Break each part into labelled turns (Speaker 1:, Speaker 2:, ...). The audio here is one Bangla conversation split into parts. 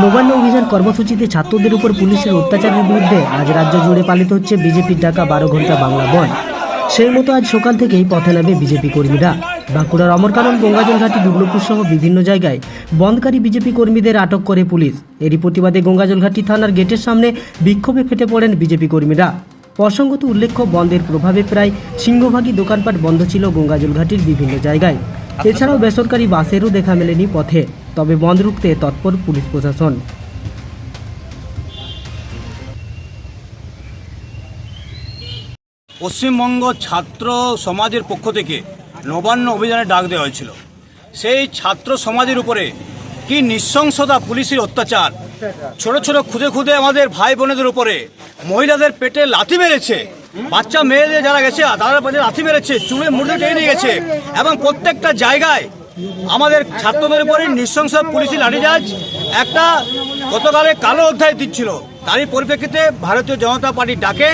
Speaker 1: নবান্ন অভিযান কর্মসূচিতে ছাত্রদের উপর পুলিশের অত্যাচারের বিরুদ্ধে আজ রাজ্য জুড়ে পালিত হচ্ছে বিজেপির ডাকা বারো ঘণ্টা বাংলা বন্ধ সেই মতো আজ সকাল থেকেই পথে নামে বিজেপি কর্মীরা। বাঁকুড়ার অমরকানন গঙ্গাজল গঙ্গাজলঘাটি দুর্লভপুর সহ বিভিন্ন জায়গায় বন্ধকারী বিজেপি কর্মীদের আটক করে পুলিশ। এরই প্রতিবাদে গঙ্গাজলঘাটি থানার গেটের সামনে বিক্ষোভে ফেটে পড়েন বিজেপি কর্মীরা। প্রসঙ্গত উল্লেখ্য বন্ধের প্রভাবে প্রায় সিংহভাগী দোকানপাট বন্ধ ছিল গঙ্গাজলঘাটির বিভিন্ন জায়গায়। এছাড়াও বেসরকারি বাসেরও দেখা মেলেনি পথে। তবে বন্ধ রুখতে তৎপর পুলিশ প্রশাসন।
Speaker 2: পশ্চিমবঙ্গ ছাত্র সমাজের পক্ষ থেকে নবান্ন অভিযানে ডাক দেওয়া হয়েছিল। সেই ছাত্র সমাজের উপরে কি নৃশংসতা পুলিশের অত্যাচার? ছোট ছোট খুদে খুদে আমাদের ভাই বোনেদের উপরে মহিলাদের পেটে লাথি মেরেছে। বাচ্চা মেয়েদের যারা গেছে তারা লাথি মেরেছে, চুলে মুড়ে টেনে নিয়ে গেছে এবং প্রত্যেকটা জায়গায় আমাদের ছাত্রদের উপরে নৃশংস পুলিশি লাঠিচার্জ। একটা গতকালে কালো অধ্যায় দিচ্ছিল। তারই পরিপ্রেক্ষিতে ভারতীয় জনতা পার্টি ডাকে,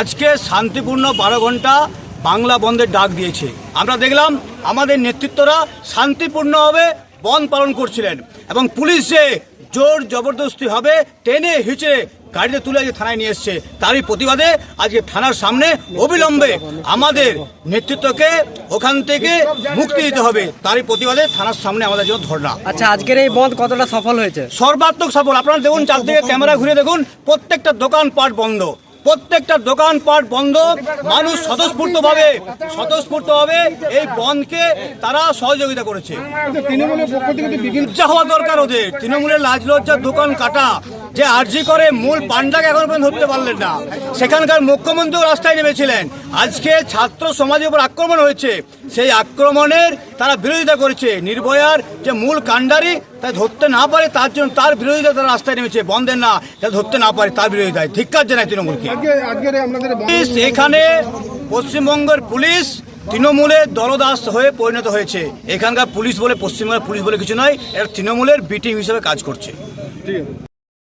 Speaker 2: আজকে শান্তিপূর্ণ বারো ঘণ্টা বাংলা বন্ধের ডাক দিয়েছে। আমরা দেখলাম আমাদের নেতৃত্বরা শান্তিপূর্ণভাবে বন্ধ পালন করছিলেন এবং পুলিশ যে জোর জবরদস্তি হবে টেনে হিচড়ে গাড়িতে তুলে আজকে থানায় নিয়ে এসছে। তারই প্রতিবাদে আজকে থানার সামনে অবিলম্বে আমাদের নেতৃত্বকে ওখান থেকে মুক্তি দিতে হবে। তারই প্রতিবাদে থানার সামনে আমাদের জন্য ধর্ণা।
Speaker 3: আচ্ছা আজকের এই বন্ধ কতটা সফল হয়েছে?
Speaker 2: সর্বাত্মক সফল। আপনারা দেখুন চারদিকে ক্যামেরা ঘুরে দেখুন প্রত্যেকটা দোকানপাট বন্ধ। প্রত্যেকটা দোকানপাট বন্ধ। মানুষ স্বতঃস্ফূর্তভাবে স্বতঃস্ফূর্তভাবে এই বন্ধকে তারা সহযোগিতা করেছে। হওয়া দরকার ওদের। তৃণমূলের লাজ লজ্জার দোকান কাটা। যে আর্জি করে মূল পান্ডাকে এখন পর্যন্ত ধরতে পারলেন না। সেখানকার মুখ্যমন্ত্রীও রাস্তায় নেমেছিলেন। আজকে ছাত্র সমাজের উপর আক্রমণ হয়েছে। সেই আক্রমণের তারা বিরোধিতা করেছে। নির্ভয়ার যে মূল কাণ্ডারি তা ধরতে না পারে তার জন্য তার বিরোধিতা তারা রাস্তায় নেমেছে বন্ধের না। তা ধরতে না পারে তার বিরোধিতায় ধিক্কার জানায় তৃণমূলকে? পুলিশ এখানে পশ্চিমবঙ্গের পুলিশ তৃণমূলের দলদাস হয়ে পরিণত হয়েছে। এখানকার পুলিশ বলে পশ্চিমবঙ্গের পুলিশ বলে কিছু নয় এটা তৃণমূলের বিটিং হিসেবে কাজ করছে।